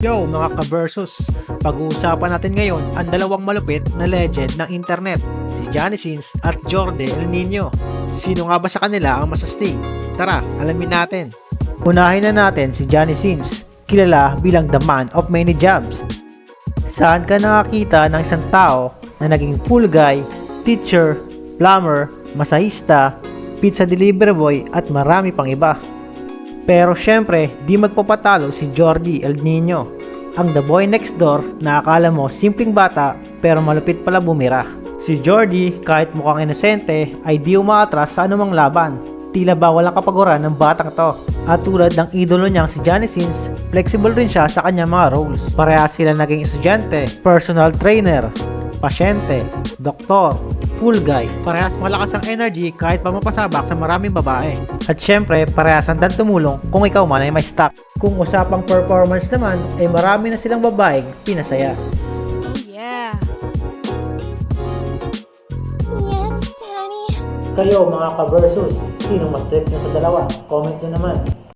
Yo mga ka-versus, pag-uusapan natin ngayon ang dalawang malupit na legend ng internet, si Johnny Sins at Jorde El Nino. Sino nga ba sa kanila ang masastig? Tara, alamin natin. Unahin na natin si Johnny Sins, kilala bilang the man of many jobs. Saan ka nakakita ng isang tao na naging pool guy, teacher, plumber, masahista, pizza delivery boy at marami pang iba. Pero syempre, di magpapatalo si Jordi El Nino, ang the boy next door na akala mo simpleng bata pero malupit pala bumira. Si Jordi, kahit mukhang inosente, ay di umaatras sa anumang laban. Tila ba walang kapaguran ng batang to. At tulad ng idolo niyang si Johnny Sins, flexible rin siya sa kanyang mga roles. Pareha sila naging estudyante, personal trainer, pasyente, doktor, pool guy. Parehas malakas ang energy kahit pa mapasabak sa maraming babae. At syempre, parehas handang tumulong kung ikaw man ay may stock. Kung usapang performance naman, ay marami na silang babaeng pinasaya. Oh yeah. Yes, Daddy. Kayo mga ka-versus, sino mas trip nyo sa dalawa? Comment nyo naman.